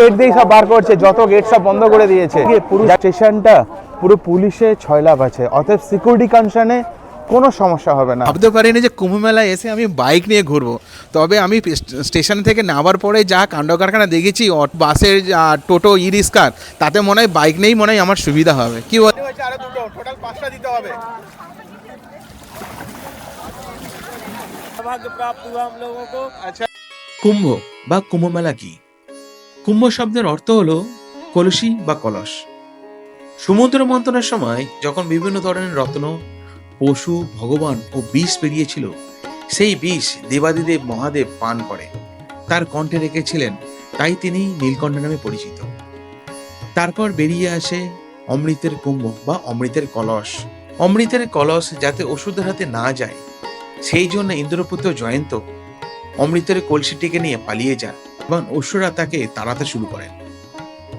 Gate দিয়ে সব বার করছে যত গেট সব বন্ধ করে দিয়েছে পুরো স্টেশনটা পুরো পুলিশে ছয়লাভ আছে অতএব সিকিউরিটি কনসার্নে কোনো সমস্যা হবে না ভাবতে পারিনি যে কুম্ভ মেলায় এসে আমি বাইক নিয়ে ঘুরবো তবে আমি স্টেশন থেকে নামার পরে যা কাণ্ড কারখানা দেখেছি অট- বাসের যা টোটো ই রিক্সার তাতে মনে হয় বাইক নেই মনে হয় আমার সুবিধা হবে কি বল আরো দুটো টোটাল পাঁচটা দিতে হবে भाग्य प्राप्त हुआ हम लोगों को কুম্ভ বা কুম্ভ মেলা কি কুম্ভ শব্দের অর্থ হলো কলসি বা কলস। সমুদ্র মন্থনের সময় যখন বিভিন্ন ধরনের রত্ন, পশু, ভগবান ও বিষ বেরিয়েছিল, সেই বিষ দেবাদিদেব মহাদেব পান করে। তার কণ্ঠে রেখেছিলেন, তাই তিনি নীলকণ্ঠ নামে পরিচিত। তারপর বেরিয়ে আসে অমৃতের কুম্ভ বা অমৃতের কলস। অমৃতের কলস যাতে ওষুধের হাতে না যায়, সেই জন্য ইন্দ্রপুত্র জয়ন্ত অমৃতের কলসিটিকে নিয়ে পালিয়ে যান। এবং অসুরা তাকে তাড়াতে শুরু করেন।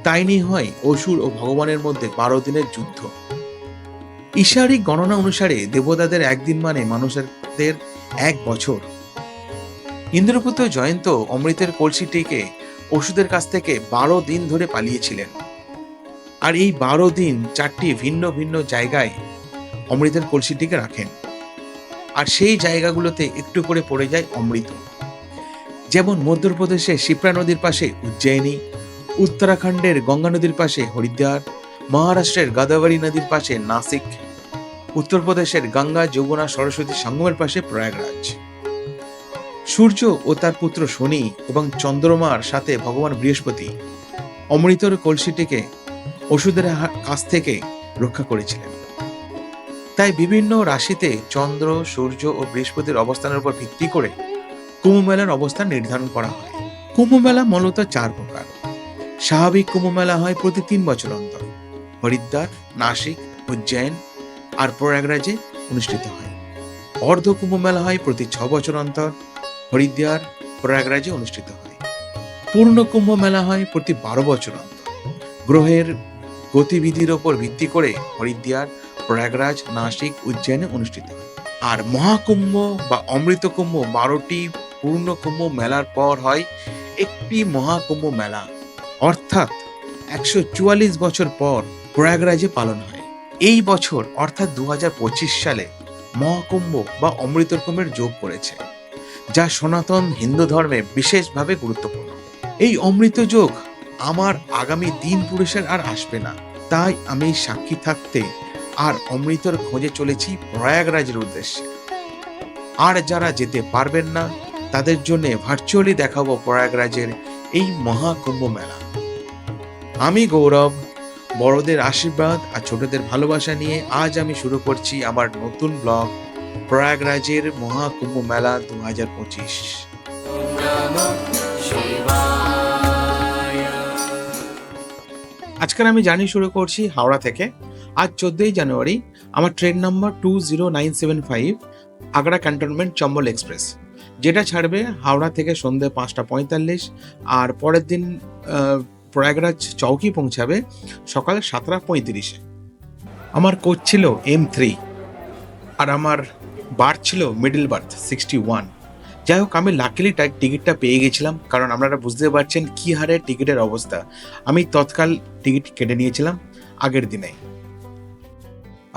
তাই নিয়ে হয় অসুর ও ভগবানের মধ্যে বারো দিনের যুদ্ধ। ঈশারিক গণনা অনুসারে দেবতাদের একদিন মানে মানুষদের এক বছর। ইন্দ্রপুত্র জয়ন্ত অমৃতের কলসিটিকে ওষুধের কাছ থেকে বারো দিন ধরে পালিয়েছিলেন। আর এই বারো দিন চারটি ভিন্ন ভিন্ন জায়গায় অমৃতের কলসিটিকে রাখেন। আর সেই জায়গাগুলোতে একটু করে পড়ে যায় অমৃত। যেমন মধ্যপ্রদেশে শিপ্রা নদীর পাশে উজ্জয়িনী, উত্তরাখণ্ডের গঙ্গা নদীর পাশে হরিদ্বার, মহারাষ্ট্রের গোদাবরী নদীর পাশে নাসিক, উত্তরপ্রদেশের গঙ্গা, যমুনা, সরস্বতী সঙ্গমের পাশে প্রয়াগরাজ। সূর্য ও তার পুত্র শনি এবং চন্দ্রমার সাথে ভগবান বৃহস্পতি অমৃতর কলসিটিকে ওষুধের কাছ থেকে রক্ষা করেছিলেন। তাই বিভিন্ন রাশিতে চন্দ্র, সূর্য ও বৃহস্পতির অবস্থানের উপর ভিত্তি করে কুম্ভ মেলার অবস্থান নির্ধারণ করা হয়। কুম্ভ মেলা মূলত চার প্রকার। স্বাভাবিক কুম্ভ মেলা হয় প্রতি তিন বছর অন্তর। হরিদ্বার, নাসিক, উজ্জয়ন আর প্রয়াগরাজে অনুষ্ঠিত হয়। অর্ধ কুম্ভ মেলা হয় প্রতি ছ বছর অন্তর। হরিদ্বার, প্রয়াগরাজে অনুষ্ঠিত হয়। পূর্ণ কুম্ভ মেলা হয় প্রতি বারো বছর অন্তর। গ্রহের গতিবিধির ওপর ভিত্তি করে হরিদ্বার, প্রয়াগরাজ, নাসিক, উজ্জয়নে অনুষ্ঠিত হয়। আর মহাকুম্ভ বা অমৃত কুম্ভ বারোটি পূর্ণ কুম্ভ মেলার পর হয় একটি মহাকুম্ভ মেলা। অর্থাৎ একশো চুয়াল্লিশ বছর পর প্রয়াগরাজে পালন হয়। এই বছর, অর্থাৎ দু হাজার পঁচিশ সালে, মহাকুম্ভ বা অমৃত কুম্ভের যোগ করেছে যা সনাতন হিন্দু ধর্মে বিশেষভাবে গুরুত্বপূর্ণ। এই অমৃত যোগ আমার আগামী দিন পুরুষের আর আসবে না। তাই আমি সাক্ষী থাকতে আর অমৃতর খোঁজে চলেছি প্রয়াগরাজের উদ্দেশ্যে। আর যারা যেতে পারবেন না তাদের জন্য ভার্চুয়ালি দেখাবো প্রয়াগরাজের এই মহাকুম্ভ মেলা। আমি গৌরব, বড়দের আশীর্বাদ আর ছোটদের ভালোবাসা নিয়ে আজ আমি শুরু করছি আমার নতুন ব্লগ, প্রয়াগরাজের মহাকুম্ভ মেলা দু হাজার পঁচিশ। আজকের আমি জানি শুরু করছি হাওড়া থেকে। আজ চোদ্দই জানুয়ারি, আমার train number two zero nine seven five, Agra cantonment Chambal express. যেটা ছাড়বে হাওড়া থেকে সন্ধে পাঁচটা পঁয়তাল্লিশ, আর পরের দিন প্রয়াগরাজ চৌকি পৌঁছাবে সকাল সাতটা পঁয়ত্রিশে। আমার কোচ ছিল এম থ্রি আর আমার বার্থ ছিল মিডল বার্থ সিক্সটি ওয়ান যাই হোক, আমি লাকিলি টিকিটটা পেয়ে গেছিলাম, কারণ আপনারা বুঝতে পারছেন কি হারে টিকিটের অবস্থা। আমি তৎকাল টিকিট কেটে নিয়েছিলাম আগের দিনে।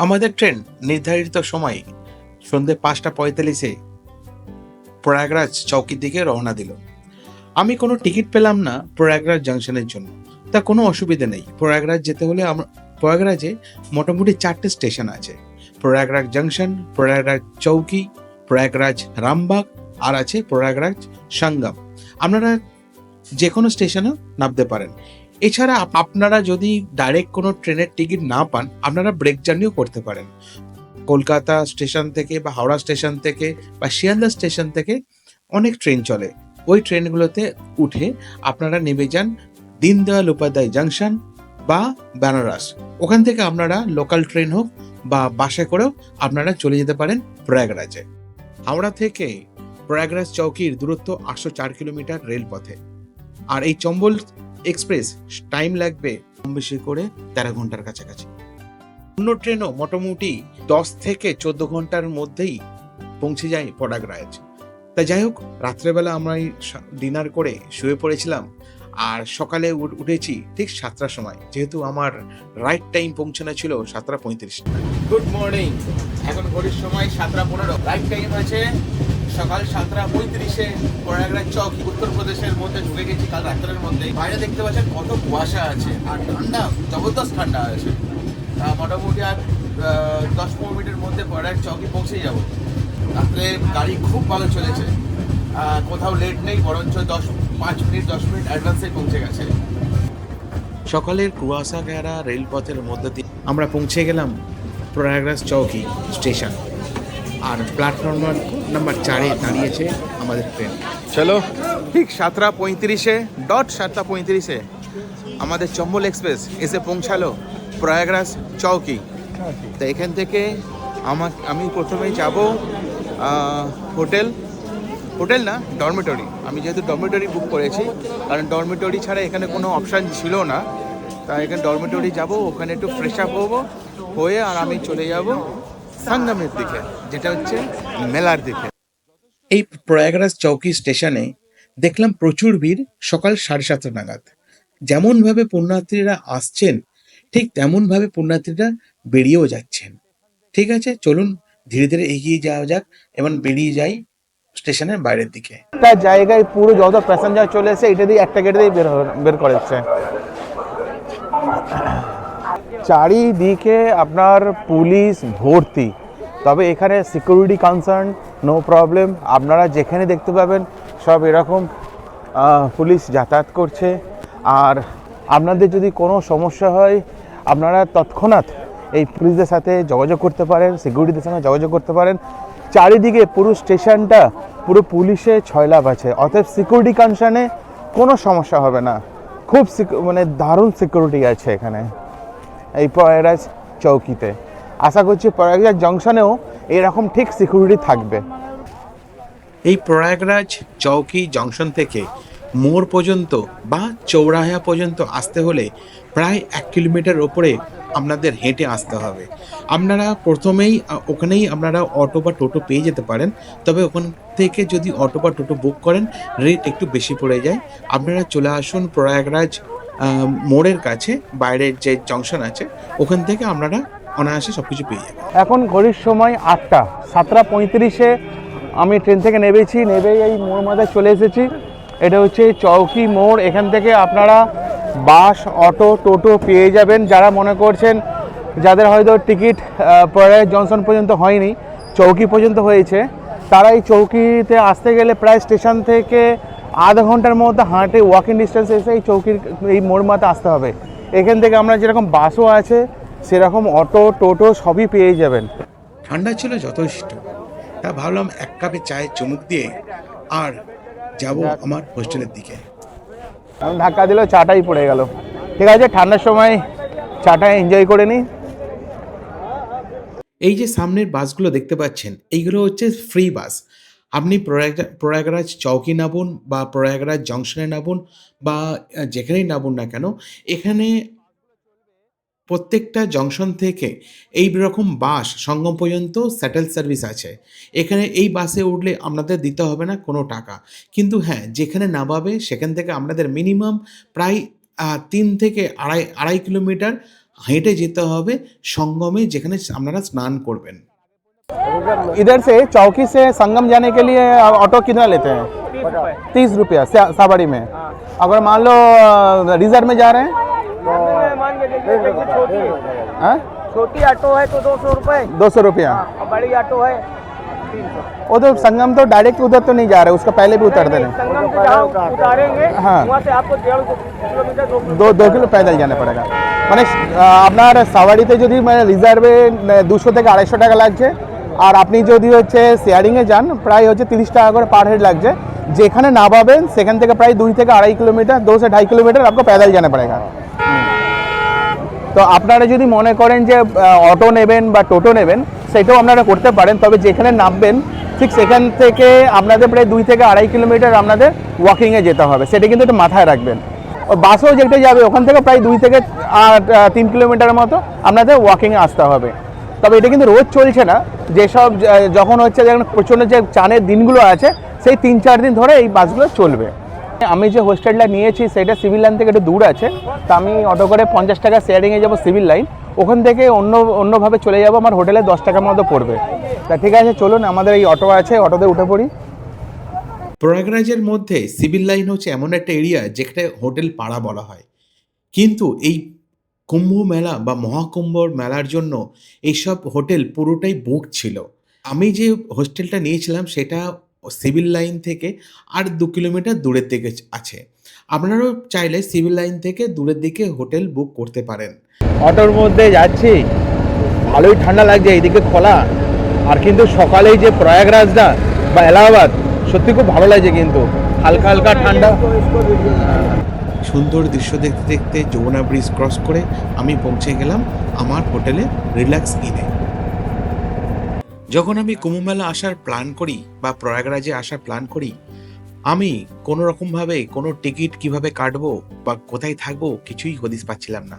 আমাদের ট্রেন নির্ধারিত সময় সন্ধ্যে পাঁচটা পঁয়তাল্লিশে প্রয়াগরাজ চৌকির দিকে রওনা দিল। আমি কোনো টিকিট পেলাম না প্রয়াগরাজ জাংশনের জন্য। তা কোনো অসুবিধা নেই। প্রয়াগরাজ যেতে হলে আমরা প্রয়াগরাজে মোটামুটি চারটে স্টেশন আছে। প্রয়াগরাজ জাংশন, প্রয়াগরাজ চৌকি, প্রয়াগরাজ রামবাগ, আর আছে প্রয়াগরাজ সঙ্গম। আপনারা যে কোনো স্টেশনে নামতে পারেন। এছাড়া আপনারা যদি ডাইরেক্ট কোনো ট্রেনের টিকিট না পান, আপনারা ব্রেক জার্নিও করতে পারেন। কলকাতা স্টেশন থেকে বা হাওড়া স্টেশন থেকে বা শিয়ালদা স্টেশন থেকে অনেক ট্রেন চলে। ওই ট্রেনগুলোতে উঠে আপনারা নেমে যান দীনদয়াল উপাধ্যায় জাংশন বা বেনারস। ওখান থেকে আপনারা লোকাল ট্রেন হোক বা বাসে করেও আপনারা চলে যেতে পারেন প্রয়াগরাজে। হাওড়া থেকে প্রয়াগরাজ চৌকির দূরত্ব আটশো চার কিলোমিটার রেলপথে। আর এই চম্বল এক্সপ্রেস টাইম লাগবে কম বেশি করে তেরো ঘণ্টার কাছাকাছি। অন্য ট্রেনও মোটামুটি দশ থেকে চোদ্দ ঘণ্টার মধ্যেই পৌঁছে যায় প্রয়াগরাজ তা যাই হোক, রাত্রেবেলা আমরা ডিনার করে শুয়ে পড়েছিলাম আর সকালে উঠ- উঠেছি ঠিক সাতটার সময়। যেহেতু আমার রাইট টাইম পৌঁছানো ছিল সাতটা পঁয়ত্রিশ। গুড মর্নিং এখন ঘড়ির সময় সাতটা পনেরো। রাইট টাইম আছে সকাল সাতটা পঁয়ত্রিশে প্রয়াগরাজ চক উত্তরপ্রদেশের মধ্যে ঢুকে গেছি কাল রাত্রের মধ্যে। বাইরে দেখতে পাচ্ছেন কত কুয়াশা আছে আর ঠান্ডা, জবরদস্ত ঠান্ডা আছে। মোটামুটি আর দশ পনেরো মিনিটের মধ্যে প্রয়াগ চকে পৌঁছে যাব। রাত্রে গাড়ি খুব ভালো চলেছে। কোথাও লেট নেই বরঞ্চ দশ পাঁচ মিনিট দশ মিনিট অ্যাডভান্সে পৌঁছে গেছে। সকালের কুয়াশা ঘেরা রেলপথের মধ্যে দিয়ে আমরা পৌঁছে গেলাম প্রয়াগরাজ চৌকি স্টেশন। আর প্ল্যাটফর্ম নাম্বার চারে দাঁড়িয়েছে আমাদের ট্রেন। চলো। ঠিক সাতটা পঁয়ত্রিশে ডট সাতটা পঁয়ত্রিশে আমাদের চম্বল এক্সপ্রেস এসে পৌঁছালো। প্রয়াগরাজ চৌকি। তো এখান থেকে আমা আমি প্রথমেই যাব হোটেল। হোটেল না ডরমেটরি। আমি যেহেতু ডরমেটরি বুক করেছি কারণ ডরমেটরি ছাড়া এখানে কোনো অপশান ছিল না। তাই এখানে ডরমেটরি যাব ওখানে একটু ফ্রেশ আপ হব হয়ে আর আমি চলে যাব সঙ্গমের দিকে যেটা হচ্ছে মেলার দিকে। এই প্রয়াগরাজ চৌকি স্টেশনে দেখলাম প্রচুর ভিড় সকাল সাড়ে সাতটা নাগাদ। যেমনভাবে পুণ্যার্থীরা আসছেন ঠিক তেমনভাবে পুণ্যার্থীরা বেরিয়েও যাচ্ছেন। ঠিক আছে? চলুন ধীরে ধীরে এগিয়ে যাওয়া যাক এবং বেরিয়ে যাই স্টেশনের বাইরের দিকে। একটা জায়গায় পুরো যত প্যাসেঞ্জার চলে এসে এটা দিয়ে একটা গেট দিয়ে বের বের করেছে। চারিদিকে আপনার পুলিশ ভর্তি। তবে এখানে সিকিউরিটি কনসার্ন নো প্রবলেম আপনারা যেখানে দেখতে পাবেন, সব এরকম পুলিশ যাতায়াত করছে। আর আপনাদের যদি কোনো সমস্যা হয় আপনারা তৎক্ষণাৎ এই পুলিশদের সাথে যোগাযোগ করতে পারেন সিকিউরিটিদের সঙ্গে যোগাযোগ করতে পারেন। চারিদিকে পুরো স্টেশনটা, পুরো পুলিশে ছয়লাভ আছে। অতএব সিকিউরিটি কনসার্নে কোনো সমস্যা হবে না। খুব মানে দারুণ সিকিউরিটি আছে এখানে। এই প্রয়াগরাজ চৌকিতে। আশা করছি প্রয়াগরাজ জংশনেও এরকম ঠিক সিকিউরিটি থাকবে। এই প্রয়াগরাজ চৌকি জংশন থেকে মোড় পর্যন্ত বা চৌরাহা পর্যন্ত আসতে হলে প্রায় এক কিলোমিটার ওপরে আপনাদের হেঁটে আসতে হবে। আপনারা প্রথমেই, ওখানেই আপনারা অটো বা টোটো পেয়ে যেতে পারেন, তবে ওখান থেকে যদি অটো বা টোটো বুক করেন, রেট একটু বেশি পড়ে যায়। আপনারা চলে আসুন প্রয়াগরাজ মোড়ের কাছে, বাইরের যে জংশন আছে, ওখান থেকে আপনারা অনায়াসে সব কিছু পেয়ে যাবেন। এখন ঘড়ির সময় আটটা, সাতটা পঁয়ত্রিশে আমি ট্রেন থেকে নেমেছি নেবেই এই মোড় মাথায় চলে এসেছি। এটা হচ্ছে চৌকি মোড়, এখান থেকে আপনারা বাস অটো টোটো পেয়ে যাবেন। যারা মনে করছেন যাদের হয়তো টিকিট প্রয়াগ জংশন পর্যন্ত হয়নি চৌকি পর্যন্ত হয়েছে তারা এই চৌকিতে আসতে গেলে প্রায় স্টেশন থেকে আধা ঘণ্টার মধ্যে হাঁটে ওয়াকিং ডিস্টেন্স এসে এই চৌকির এই মোড় মাথা আসতে হবে। এখান থেকে আমরা যেরকম বাসও আছে সেরকম অটো টোটো সবই পেয়ে যাবেন। ঠান্ডা ছিল যথেষ্ট। তা ভাবলাম এক কাপে চায়ে চুমুক দিয়ে আর যাব আমার হোস্টেলের দিকে। আমি ধাক্কা দিল চাটাই পড়ে গেল। ঠিক আছে, ঠান্ডার সময় চাটা এনজয় করে নিই এই যে সামনের বাসগুলো দেখতে পাচ্ছেন, এইগুলো হচ্ছে ফ্রি বাস আপনি প্রয়াগ প্রয়াগরাজ চৌকি নামুন বা প্রয়াগরাজ জংশনে নামুন বা যেখানেই নামুন না কেন, এখানে প্রত্যেকটা জংশন থেকে এই রকম বাস সঙ্গম পর্যন্ত স্যাটেল সার্ভিস আছে এখানে এই বাসে উঠলে আপনাদের দিতে হবে না কোনো টাকা কিন্তু হ্যাঁ যেখানে নামাবে সেখান থেকে আপনাদের মিনিমাম প্রায় আহ, তিন থেকে আড়াই আড়াই কিলোমিটার হেঁটে যেতে হবে সঙ্গমে যেখানে আপনারা স্নান করবেন इधर से चौकी से संगम जाने के लिए ऑटो कितना लेते हैं तीस रुपया सा- सावाड़ी में अगर मान लो रिजर्व में जा रहे हैं है हाँ? छोटी ऑटो है तो दो सौ रुपये दो सौ रुपया और बड़ी ऑटो है तीन सौ वो तो संगम तो डायरेक्ट उधर तो नहीं जा रहे उसका पहले भी उतर देने संगम से जहाँ उतारेंगे हाँ। वहाँ से आपको डेढ़ सौ किलोमीटर दो দো দু কিলো পেদাল জানা পড়েগা মানে আহ, আপনার সাওয়ারিতে যদি মানে রিজার্ভে দুশো থেকে আড়াইশো টাকা লাগছে আর আপনি যদি হচ্ছে শেয়ারিংয়ে যান প্রায় হচ্ছে তিরিশ টাকা করে পার হেড লাগছে যেখানে নামাবেন সেখান থেকে প্রায় দুই থেকে আড়াই কিলোমিটার দো সে ঢাই কিলোমিটার আপনাকে পেদাল জানা পড়েগা তো আপনারা যদি মনে করেন যে অটো নেবেন বা টোটো নেবেন, সেটাও আপনারা করতে পারেন। তবে যেখানে নামবেন, ঠিক সেখান থেকে আপনাদের প্রায় দুই থেকে আড়াই কিলোমিটার আপনাদের ওয়াকিংয়ে যেতে হবে। সেটা কিন্তু একটু মাথায় রাখবেন। বাসও যেটা যাবে, ওখান থেকে প্রায় দুই থেকে তিন কিলোমিটারের মতো আপনাদের ওয়াকিংয়ে আসতে হবে। তবে এটা কিন্তু রোজ চলছে না। যেসব যখন হচ্ছে যেমন প্রচণ্ড যে চানের দিনগুলো আছে, সেই তিন চার দিন ধরে এই বাসগুলো চলবে। আমি যে হোস্টেলটা নিয়েছি, সেটা সিভিল লাইন থেকে একটু দূর আছে। তা আমি অটো করে পঞ্চাশ টাকা শেয়ারিংয়ে যাব সিভিল লাইন ওখান থেকে অন্য, অন্যভাবে চলে যাব, আমার হোটেলে দশ টাকার মতো পড়বে। তা ঠিক আছে, চলুন, আমাদের এই অটো আছে, অটোতে উঠে পড়ি। প্রয়াগরাজের মধ্যে সিভিল লাইন হচ্ছে এমন একটা এরিয়া যেখানে হোটেল পাড়া বলা হয়। কিন্তু এই কুম্ভ মেলা বা মহাকুম্ভর মেলার জন্য এইসব হোটেল পুরোটাই বুক ছিল। আমি যে হোস্টেলটা নিয়েছিলাম, সেটা সিভিল লাইন থেকে আর দু কিলোমিটার দূরের দিকে আছে। আপনারাও চাইলে সিভিল লাইন থেকে দূরের দিকে হোটেল বুক করতে পারেন। অটোর মধ্যে যাচ্ছি। ভালোই ঠান্ডা লাগছে এইদিকে খোলা। আর কিন্তু সকালেই যে প্রয়াগরাজটা বা এলাহাবাদ সত্যি খুব ভালো লাগছে কিন্তু। হালকা হালকা ঠান্ডা। সুন্দর দৃশ্য দেখতে দেখতে যমুনা ব্রিজ ক্রস করে আমি পৌঁছে গেলাম আমার হোটেলে রিল্যাক্স ইনে। যখন আমি কুম্ভ মেলা আসার প্ল্যান করি বা প্রয়াগরাজে আসার প্ল্যান করি, আমি কোনো রকমভাবে কোনো টিকিট কীভাবে কাটবো বা কোথায় থাকব কিছুই হদিস পাচ্ছিলাম না।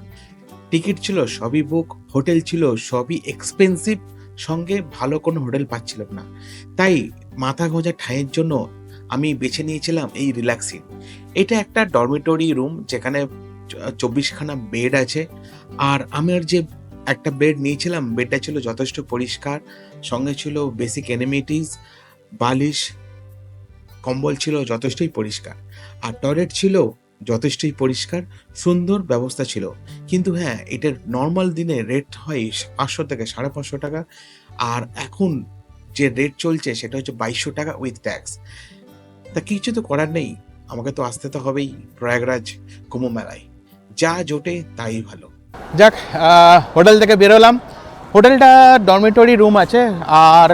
টিকিট ছিল সবই বুক হোটেল ছিল সবই এক্সপেন্সিভ সঙ্গে ভালো কোনো হোটেল পাচ্ছিলাম না। তাই মাথা গোঁজা ঠাঁইয়ের জন্য আমি বেছে নিয়েছিলাম এই রিল্যাক্সিং এটা একটা ডরমিটরি রুম যেখানে চব্বিশখানা বেড আছে। আর আমার যে একটা বেড নিয়েছিলাম বেডটা ছিল যথেষ্ট পরিষ্কার সঙ্গে ছিল বেসিক এনিমিটিস বালিশ, কম্বল ছিল যথেষ্টই পরিষ্কার, আর টয়লেট ছিল যথেষ্টই পরিষ্কার, সুন্দর ব্যবস্থা ছিল। কিন্তু হ্যাঁ এটার নর্মাল দিনে রেট হয় পাঁচশো থেকে সাড়ে পাঁচশো টাকা, আর এখন যে রেট চলছে সেটা হচ্ছে বাইশশো টাকা উইথ ট্যাক্স তা কিছু তো করার নেই, আমাকে তো আসতে তো হবেই প্রয়াগরাজ কুম্ভ মেলায়। যা জোটে তাই ভালো। যাক হোটেল থেকে বেরোলাম। হোটেলটা ডরমেটরি রুম আছে, আর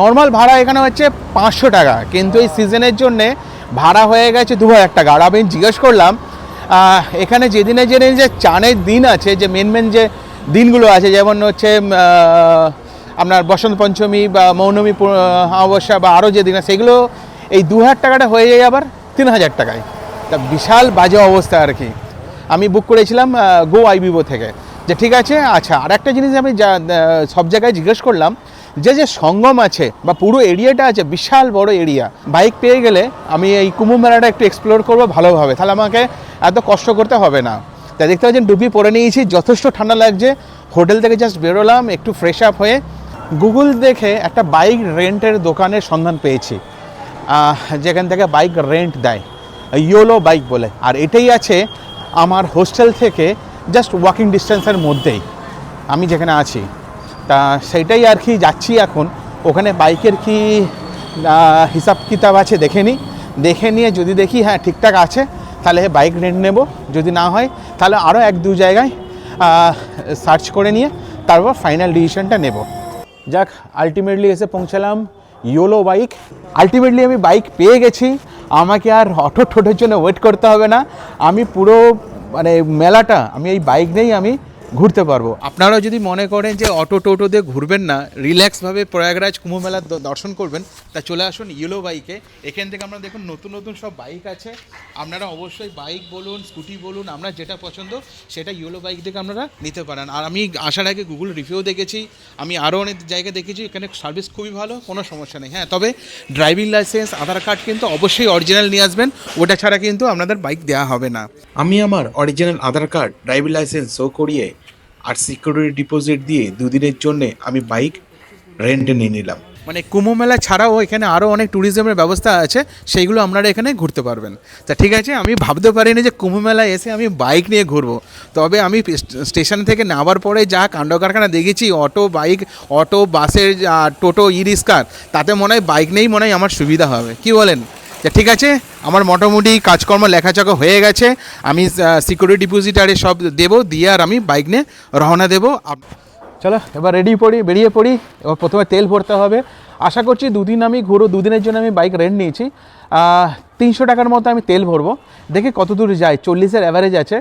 নর্মাল ভাড়া এখানে হচ্ছে পাঁচশো টাকা। কিন্তু এই সিজনের জন্যে ভাড়া হয়ে গেছে দু হাজার টাকা। আর আমি জিজ্ঞেস করলাম এখানে যেদিনে যেদিন যে চানের দিন আছে, যে মেন মেন যে দিনগুলো আছে, যেমন হচ্ছে আপনার বসন্ত পঞ্চমী বা মৌনমী অমাবস্যা বা আরও যে দিন আছে, সেগুলো এই দু হাজার টাকাটা হয়ে যায় আবার তিন হাজার টাকায়। তা বিশাল বাজে অবস্থা আর কি। আমি বুক করেছিলাম গো আইবিবো থেকে। যে ঠিক আছে আচ্ছা আর একটা জিনিস আমি যা সব জায়গায় জিজ্ঞেস করলাম, যে যে সঙ্গম আছে বা পুরো এরিয়াটা আছে, বিশাল বড় এরিয়া, বাইক পেয়ে গেলে আমি এই কুম্ভ মেলাটা একটু এক্সপ্লোর করব ভালোভাবে। তাহলে আমাকে এত কষ্ট করতে হবে না। তাই দেখতে পাচ্ছেন, ডুবি পরে নিয়েছি, যথেষ্ট ঠান্ডা লাগছে। হোটেল থেকে জাস্ট বেরোলাম, একটু ফ্রেশ আপ হয়ে গুগল দেখে একটা বাইক রেন্টের দোকানের সন্ধান পেয়েছি। যেখান থেকে বাইক রেন্ট দেয়। ইয়োলো বাইক বলে। আর এটাই আছে আমার হোস্টেল থেকে জাস্ট ওয়াকিং ডিস্টেন্সের মধ্যেই। আমি যেখানে আছি, তা সেটাই আর কি যাচ্ছি এখন। ওখানে বাইকের কি হিসাব কিতাব আছে দেখে নিই। দেখে নিয়ে যদি দেখি হ্যাঁ ঠিকঠাক আছে, তাহলে বাইক রেন্ট নেব। যদি না হয়, তাহলে আরও এক দু জায়গায় সার্চ করে নিয়ে তারপর ফাইনাল ডিসিশনটা নেব। যাক আলটিমেটলি এসে পৌঁছালাম ইয়োলো বাইক আলটিমেটলি আমি বাইক পেয়ে গেছি। আমাকে আর অটো টোটোর জন্য ওয়েট করতে হবে না। আমি পুরো মানে মেলাটা আমি এই বাইক নিয়েই আমি ঘুরতে পারব। আপনারাও যদি মনে করেন যে অটো টোটো দিয়ে ঘুরবেন না, রিল্যাক্সভাবে প্রয়াগরাজ কুম্ভ মেলার দর্শন করবেন, তা চলে আসুন ইয়েলো বাইকে। এখান থেকে আমরা দেখুন নতুন নতুন সব বাইক আছে। আপনারা অবশ্যই বাইক বলুন, স্কুটি বলুন আপনার যেটা পছন্দ সেটা ইয়েলো বাইক থেকে আপনারা নিতে পারেন। আর আমি আসার আগে গুগল রিভিউ দেখেছি, আমি আরও অনেক জায়গায় দেখেছি, এখানে সার্ভিস খুবই ভালো, কোনো সমস্যা নেই। হ্যাঁ তবে ড্রাইভিং লাইসেন্স আধার কার্ড কিন্তু অবশ্যই অরিজিনাল নিয়ে আসবেন, ওটা ছাড়া কিন্তু আপনাদের বাইক দেওয়া হবে না। আমি আমার original Aadhaar card driving licence show করিয়ে আর সিকিউরিটি ডিপোজিট দিয়ে দুদিনের জন্যে আমি বাইক রেন্টে নিয়ে নিলাম। মানে কুম্ভ মেলা ছাড়াও এখানে আরও অনেক ট্যুরিজমের ব্যবস্থা আছে, সেইগুলো আপনারা এখানে ঘুরতে পারবেন। তা ঠিক আছে, আমি ভাবতে পারিনি যে কুম্ভ মেলায় এসে আমি বাইক নিয়ে ঘুরবো। তবে আমি স্টেশন থেকে নামার পরে যা কাণ্ড কারখানা দেখেছি অটো বাইক অটো বাসের টোটো ই রিক্সার তাতে মনে হয় বাইক নিয়েই মনে হয় আমার সুবিধা হবে। কি বলেন? ঠিক আছে, আমার মোটামুটি কাজকর্ম লেখাচাকা হয়ে গেছে, আমি সিকিউরিটি ডিপোজিটারে সব দেবো, দিয়ে আর আমি বাইক নিয়ে রওনা দেবো। চলো, এবার রেডি পড়ি, বেরিয়ে পড়ি, এবার প্রথমে তেল ভরতে হবে। আশা করছি দুদিন আমি ঘুরো, দুদিনের জন্য আমি বাইক রেন্ট নিয়েছি। তিনশো টাকার মতো আমি তেল ভরবো। দেখি কত দূর যায়, চল্লিশের অ্যাভারেজ আছে।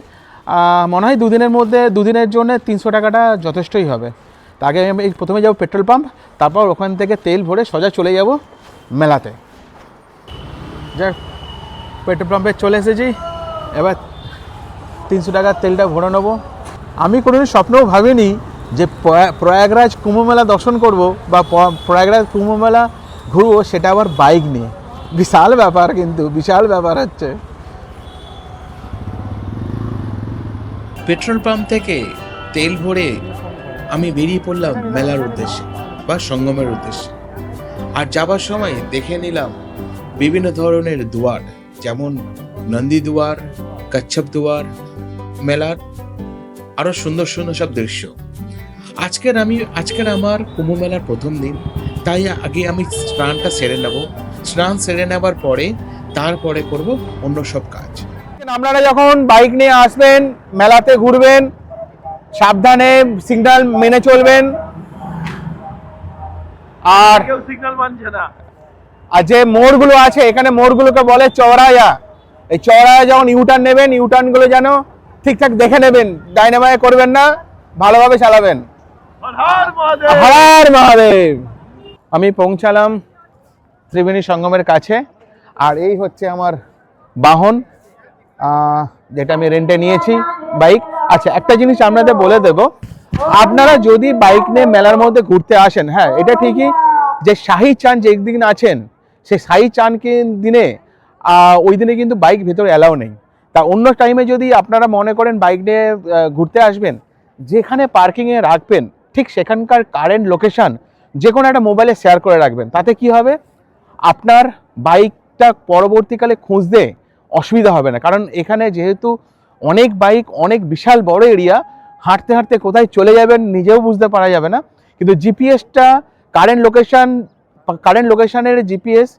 মনে হয় দুদিনের মধ্যে, দুদিনের জন্য তিনশো টাকাটা যথেষ্টই হবে। তা আগে আমি প্রথমে যাব পেট্রোল পাম্প তারপর ওখান থেকে তেল ভরে সোজা চলে যাব মেলাতে। যাক পেট্রোল পাম্পে চলে এসেছি। এবার তিনশো টাকার তেলটা ভরে নেব। আমি কোনোদিন স্বপ্নেও ভাবিনি যে প্রয়া- প্রয়াগরাজ কুম্ভ মেলা দর্শন করব বা প্রয়াগরাজ কুম্ভ মেলা ঘুরবো, সেটা আবার বাইক নিয়ে। বিশাল ব্যাপার কিন্তু, বিশাল ব্যাপার হচ্ছে। পেট্রোল পাম্প থেকে তেল ভরে আমি বেরিয়ে পড়লাম মেলার উদ্দেশ্যে বা সঙ্গমের উদ্দেশ্যে। আর যাবার সময় দেখে নিলাম বিভিন্ন ধরনের দুয়ার যেমন নন্দী দুয়ার কচ্ছপ দুয়ার মেলার আরও সুন্দর সুন্দর সব দৃশ্য। আজকের আমি আজকের আমার কুম্ভ মেলার প্রথম দিন তাই আগে আমি স্নানটা সেরে নেব। স্নান সেরে নেবার পরে তারপরে করব অন্য সব কাজ। আপনারা যখন বাইক নিয়ে আসবেন মেলাতে ঘুরবেন সাবধানে সিগন্যাল মেনে চলবেন আর কেউ সিগন্যাল মানছে না। আর যে মোড়গুলো আছে এখানে মোড়গুলোকে বলে চৌরায়া এই চৌরায়া যখন ইউটার্ন নেবেন ইউটার্নগুলো যেন ঠিকঠাক দেখে নেবেন ডাইনামায় করবেন না ভালোভাবে চালাবেন। হর মহাদেব! আমি পৌঁছালাম ত্রিবেণী সঙ্গমের কাছে আর এই হচ্ছে আমার বাহন যেটা আমি রেন্টে নিয়েছি বাইক আচ্ছা একটা জিনিস আপনাদের বলে দেব। আপনারা যদি বাইক নিয়ে মেলার মধ্যে ঘুরতে আসেন হ্যাঁ এটা ঠিকই যে শাহি চান যে দিন আছেন সেই শাহি চান দিনে ওই দিনে কিন্তু বাইক ভেতরে অ্যালাউ নেই। তা অন্য টাইমে যদি আপনারা মনে করেন বাইক নিয়ে ঘুরতে আসবেন, যেখানে পার্কিংয়ে রাখবেন, ঠিক সেখানকার কারেন্ট লোকেশান যে কোনো একটা মোবাইলে শেয়ার করে রাখবেন, তাতে কি হবে? আপনার বাইকটা পরবর্তীকালে খুঁজতে অসুবিধা হবে না। কারণ এখানে যেহেতু অনেক বাইক, অনেক বিশাল বড় এরিয়া হাঁটতে হাঁটতে কোথায় চলে যাবেন নিজেও বুঝতে পারা যাবে না। কিন্তু জিপিএসটা কারেন্ট লোকেশন কারেন্ট লোকেশনের জিপিএস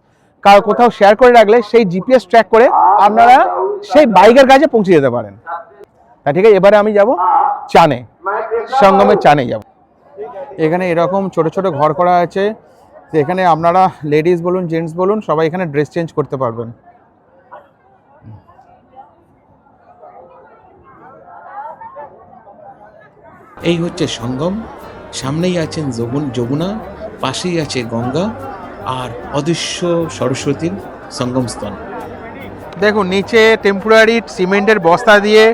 কোথাও শেয়ার করে রাখলে সেই জিপিএস ট্র্যাক করে আপনারা সেই বাইকের কাছে পৌঁছে যেতে পারেন। তা ঠিক আছে, এবারে আমি যাব চানে, সঙ্গমের চানে যাব। এখানে এরকম ছোট ছোট ঘর করা আছে। এখানে আপনারা লেডিস বলুন জেন্টস বলুন, সবাই এখানে ড্রেস চেঞ্জ করতে পারবেন। এই হচ্ছে সঙ্গম, সামনেই আছেন যমুনা, পাশেই আছে গঙ্গা। আর অদৃশ্য সরস্বতীর সঙ্গমস্থল দেখুন, নিচে টেম্পোরারি সিমেন্টের বস্তা দিয়ে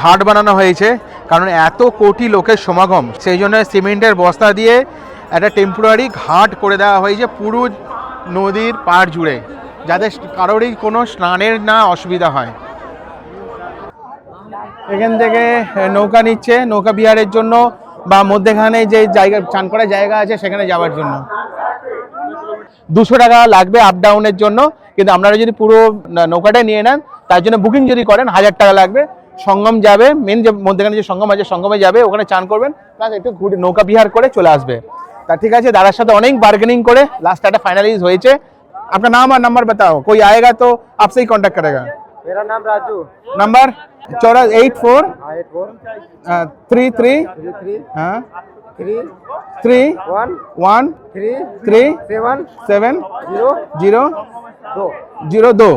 ঘাট বানানো হয়েছে, কারণ এত কোটি লোকের সমাগম। সেই জন্য সিমেন্টের বস্তা দিয়ে একটা টেম্পোরারি ঘাট করে দেওয়া হয়েছে পুরো নদীর পাড় জুড়ে, যাতে কারোরই কোনো স্নানের না অসুবিধা হয়। এখান থেকে নৌকা নিচ্ছে, নৌকা বিহারের জন্য বা মধ্যেখানে যে জায়গা, চান করার জায়গা আছে, সেখানে যাওয়ার জন্য। দুশো টাকা লাগবে আপ ডাউনের জন্য কিন্তু আপনারা যদি পুরো ন- নৌকাটাই নিয়ে নেন তার জন্য বুকিং যদি করেন হাজার টাকা লাগবে সঙ্গম যাবে মেন যে মধ্যখানে যে সঙ্গম আছে সঙ্গমে যাবে ওখানে চান করবেন প্লাস একটু ঘুরে নৌকা বিহার করে চলে আসবে তা ঠিক আছে দাদার সাথে অনেক বার্গেনিং করে লাস্ট একটা ফাইনালাইজ হয়েছে আপনার নাম আর नंबर बताओ कोई आएगा तो आपसे ही कांटेक्ट करेगा मेरा नाम Raju number Chaura eight four eight four three three three three हाँ three one three three seven zero zero দো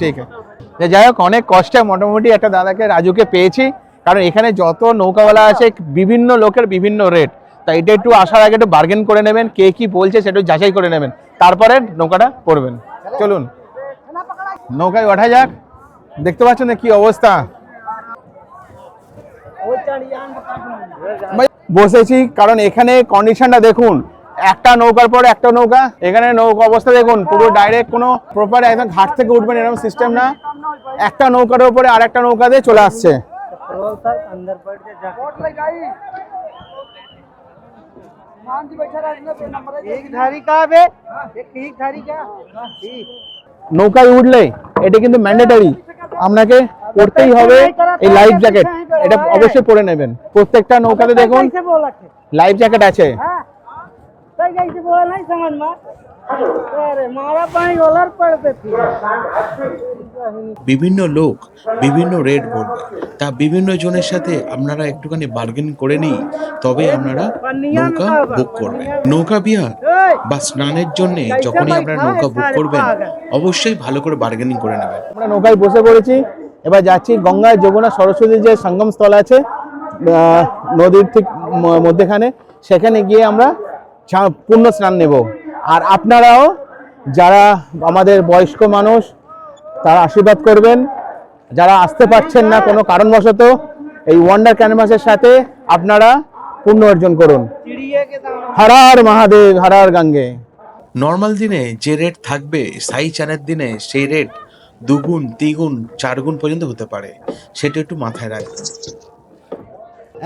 ঠিক আছে। যাই হোক অনেক কষ্টে মোটামুটি একটা দাদাকে রাজুকে পেয়েছি। কারণ এখানে যত নৌকাওয়ালা আছে বিভিন্ন লোকের বিভিন্ন রেট তাই এটা একটু আসার আগে একটু বার্গেন করে নেবেন কে কি বলছে সেটা যাচাই করে নেবেন। তারপরে নৌকাটা করবেন চলুন। নৌকায় ওঠা যাক। দেখতে পাচ্ছেন কি অবস্থা? বসেছি, কারণ এখানে কন্ডিশনটা দেখুন, একটা নৌকার পর একটা নৌকা, এখানে নৌকা অবস্থা দেখুন, পুরো ডাইরেক্ট কোনো প্রপার একদম ঘাট থেকে উঠবেন এরকম সিস্টেম না। একটা নৌকার উপরে আর একটা নৌকা দিয়ে চলে আসছে। নৌকায় উঠলে, এটা কিন্তু ম্যান্ডেটারি আপনাকে পড়তেই হবে এই লাইফ জ্যাকেট এটা অবশ্যই পরে নেবেন। প্রত্যেকটা নৌকাতে দেখুন লাইফ জ্যাকেট আছে। বিভিন্ন লোক বিভিন্ন রেট বলবে তা বিভিন্ন জনের সাথে আপনারা একটুখানি বার্গেন করে নিই তবে আপনারা নৌকা বুক করবেন। নৌকা বিয়া বা স্নানের জন্য যখনই আপনারা নৌকা বুক করবেন অবশ্যই ভালো করে বার্গেনিং করে নেবেন। আমরা নৌকায় বসে পড়েছি। এবার যাচ্ছি গঙ্গা যমুনা সরস্বতীর যে সঙ্গমস্থল আছে নদীর ঠিক মধ্যেখানে, সেখানে গিয়ে আমরা পূর্ণ স্নান নেব। আর আপনারাও যারা আমাদের বয়স্ক মানুষ, তারা আশীর্বাদ করবেন। যারা আসতে পারছেন না কোনো কারণবশত, এই ওয়ান্ডার ক্যানভাসের সাথে আপনারা পূর্ণ অর্জন করুন। হরার মহাদেব হরার গাঙ্গে। নর্মাল দিনে যে রেট থাকবে, সাই চানের দিনে সেই রেট দুগুণ তিগুণ চারগুণ পর্যন্ত হতে পারে। সেটা একটু মাথায় রাখ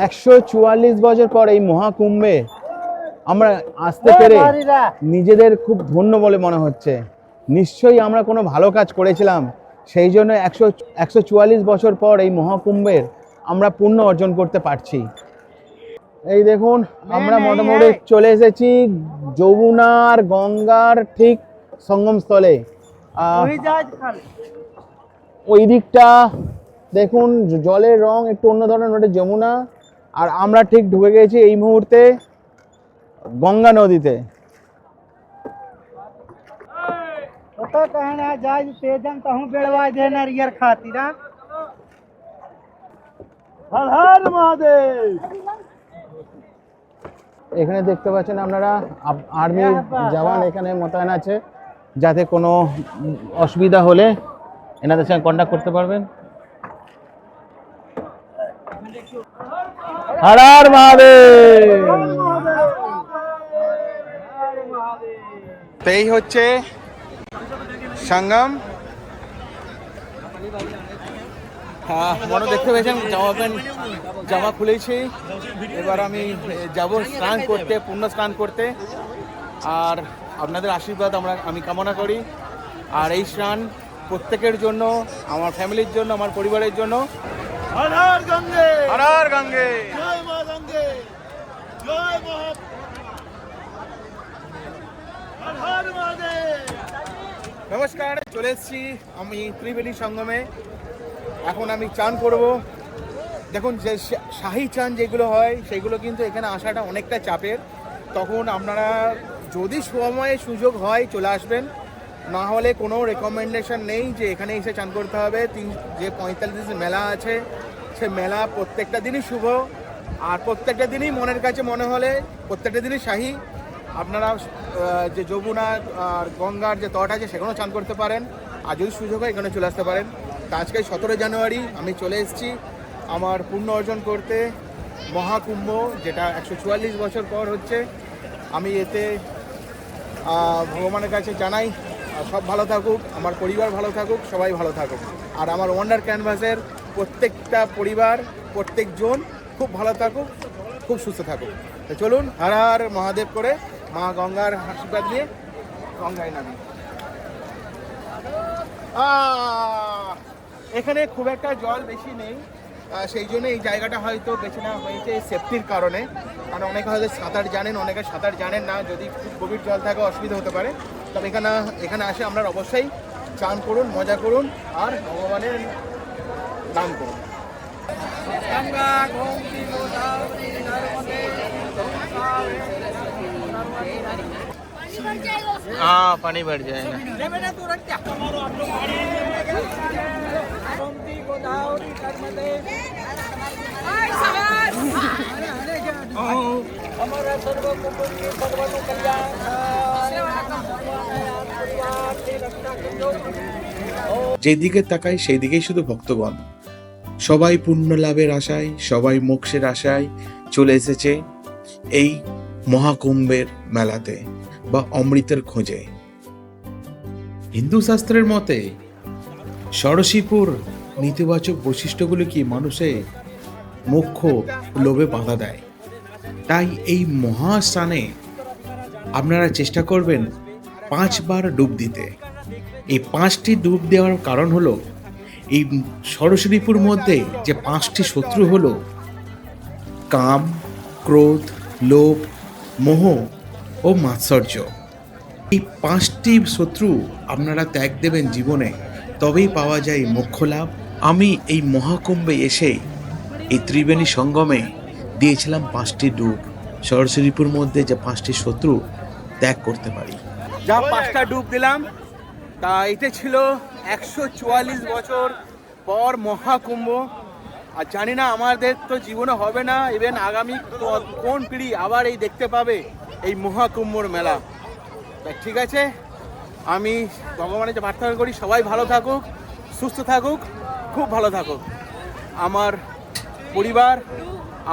একশো চুয়াল্লিশ বছর পর এই মহাকুম্ভে আমরা আসতে পেরে নিজেদের খুব ধন্য বলে মনে হচ্ছে। নিশ্চয়ই আমরা কোনো ভালো কাজ করেছিলাম। সেই জন্য একশো একশো চুয়াল্লিশ বছর পর এই মহাকুম্ভের আমরা পুণ্য অর্জন করতে পারছি। এই দেখুন আমরা মোটামুটি চলে এসেছি যমুনার গঙ্গার ঠিক সঙ্গমস্থলে। ওই দিকটা দেখুন জ- জলের রং একটু অন্য ধরনের ওটা যমুনা আর আমরা ঠিক ঢুকে গেছি এই মুহূর্তে গঙ্গা নদীতে होता कहना जाज तेजन तो हूँ बेड़वा दे नरियर खातिर हाँ? हर हर महादेव এখানে দেখতে পাচ্ছেন আপনারা আর্মির জওয়ান এখানে মোতায়েন আছে যাতে কোনো অসুবিধা হলে এনাদের সঙ্গে কন্ট্যাক্ট করতে পারবেন। হর হর মহাদেব। এই হচ্ছে সঙ্গম। হ্যাঁ মনে দেখতে পেয়েছেন, জামা প্যান্ট, জামা খুলেছি। এবার আমি যাব স্নান করতে পূর্ণ স্নান করতে। আর আপনাদের আশীর্বাদ আমরা আমি কামনা করি। আর এই স্নান প্রত্যেকের জন্য আমার ফ্যামিলির জন্য আমার পরিবারের জন্য। নমস্কার চলে এসছি আমি ত্রিবেণী সঙ্গমে। এখন আমি চান করব। দেখুন যে শাহী চান যেগুলো হয় সেগুলো কিন্তু এখানে আসাটা অনেকটা চাপের। তখন আপনারা যদি সময়ে সুযোগ হয় চলে আসবেন, না হলে কোনো রেকমেন্ডেশন নেই যে এখানে এসে চান করতে হবে। তিন, যে পঁয়তাল্লিশ মেলা আছে, সে মেলা প্রত্যেকটা দিনই শুভ। আর প্রত্যেকটা দিনই মনের কাছে মনে হলে প্রত্যেকটা দিনই শাহী। আপনারা যে যমুনা আর গঙ্গার যে তট আছে, সেখানেও চান করতে পারেন। আর যদি সুযোগ হয়, এখানে চলে আসতে পারেন। তো আজকে সতেরো জানুয়ারি, আমি চলে এসেছি আমার পুণ্য অর্জন করতে মহাকুম্ভ, যেটা একশো চুয়াল্লিশ বছর পর হচ্ছে। আমি এতে ভগবানের কাছে জানাই সব ভালো থাকুক, আমার পরিবার ভালো থাকুক, সবাই ভালো থাকুক। আর আমার ওয়ান্ডার ক্যানভাসের প্রত্যেকটা পরিবার, প্রত্যেকজন খুব ভালো থাকুক, খুব সুস্থ থাকুক। তো চলুন, হর হর মহাদেব করে মা গঙ্গার আশীর্বাদ নিয়ে গঙ্গায় নামি। এখানে খুব একটা জল বেশি নেই। সেই জন্য এই জায়গাটা হয়তো বেছে নেওয়া হয়েছে সেফটির কারণে কারণ অনেকে হয়তো সাঁতার জানেন অনেকে সাঁতার জানেন না যদি খুব গভীর জল থাকে অসুবিধা হতে পারে তবে এখানে এখানে আসে আপনারা অবশ্যই চান করুন মজা করুন আর ভগবানের নাম করুন गंगा गोमती गोदावरी नर्मदे हाँ पानी बढ़ जाएगा যেদিকে তাকাই সেই দিকেই শুধু ভক্তগণ। সবাই পূর্ণ লাভের আশায় সবাই মোক্ষের আশায় চলে এসেছে এই মহাকুম্ভের মেলাতে বা অমৃতের খোঁজে। হিন্দু শাস্ত্রের মতে ষড়শীপুর নেতিবাচক বৈশিষ্ট্যগুলো কি মানুষে মোক্ষ লোভে বাধা দেয়? তাই এই মহাস্থানে আপনারা চেষ্টা করবেন পাঁচবার ডুব দিতে। এই পাঁচটি ডুব দেওয়ার কারণ হলো, এই সরস্বতীপুর মধ্যে যে পাঁচটি শত্রু হলো, কাম, ক্রোধ, লোভ, মোহ ও মাৎসর্য। এই পাঁচটি শত্রু আপনারা ত্যাগ দেবেন জীবনে। তবেই পাওয়া যায় মোক্ষ লাভ। আমি এই মহাকুম্ভে এসে এই ত্রিবেণী সঙ্গমে দিয়েছিলাম পাঁচটি ডুব। সরস্বতীপুর মধ্যে যে পাঁচটি শত্রু ত্যাগ করতে পারি। যা পাঁচটা ডুব দিলাম, তা এতে ছিল একশো চুয়াল্লিশ বছর পর মহাকুম্ভ। আর জানি না আমাদের তো জীবনে হবে না ইভেন আগামী কোন পিঢ়ি আবার এই দেখতে পাবে এই মহাকুম্ভর মেলা। ঠিক আছে আমি ভগবানের যে প্রার্থনা করি, সবাই ভালো থাকুক, সুস্থ থাকুক, খুব ভালো থাকুক। আমার পরিবার,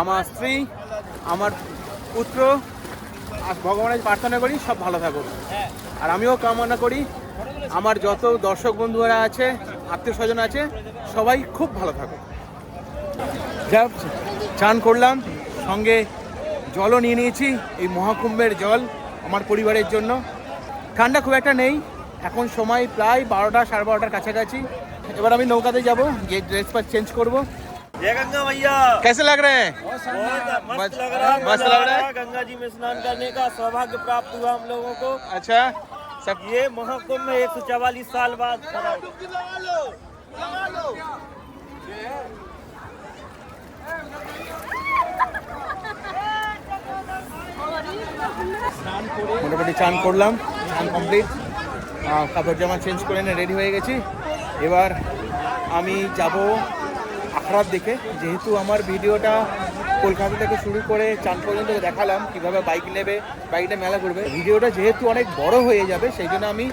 আমার স্ত্রী, আমার পুত্র, আর ভগবানের প্রার্থনা করি, সব ভালো থাকুক। আর আমিও কামনা করি, আমার যত দর্শক বন্ধুরা আছে, আত্মীয় স্বজন আছে, সবাই খুব ভালো থাকুক। যা চান করলাম, সঙ্গে জলও নিয়ে নিয়েছি, এই মহাকুম্ভের জল আমার পরিবারের জন্য। ঠান্ডা খুব একটা নেই এখন সময় প্রায় বারোটা সাড়ে বারোটার কাছাকাছি এবার আমি নৌকাতে যাব গিয়ে ড্রেস পার চেঞ্জ করবো जय गंगा मैया कैसे लग रहे हैं बहुत मस्त मस्त- लग रहा है मस्त मजा लग आ रहा है? रहा है गंगा जी में स्नान करने का सौभाग्य प्राप्त हुआ हम लोगों को अच्छा सब ये महाकुंभ में एक सौ चवालीस साल बाद खड़ा মোটামুটি চান করলাম, চান কমপ্লিট কাপড় জামা চেঞ্জ করে এনে রেডি হয়ে গেছি। এবার আমি যাব আখড়ার দিকে। যেহেতু আমার ভিডিওটা কলকাতা থেকে শুরু করে চান পর্যন্ত দেখালাম, কীভাবে বাইক নেবে বাইকটা মেলা করবে ভিডিওটা যেহেতু অনেক বড় হয়ে যাবে, সেই জন্য আমি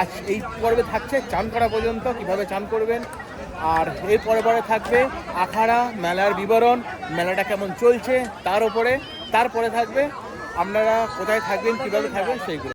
আজ এই পর্বে থাকছে চান করা পর্যন্ত, কীভাবে চান করবেন। আর এর পরে পরে থাকবে আখাড়া মেলার বিবরণ, মেলাটা কেমন চলছে, তার উপরে, তারপরে থাকবে আপনারা কোথায় থাকবেন কীভাবে থাকবেন সেইগুলো।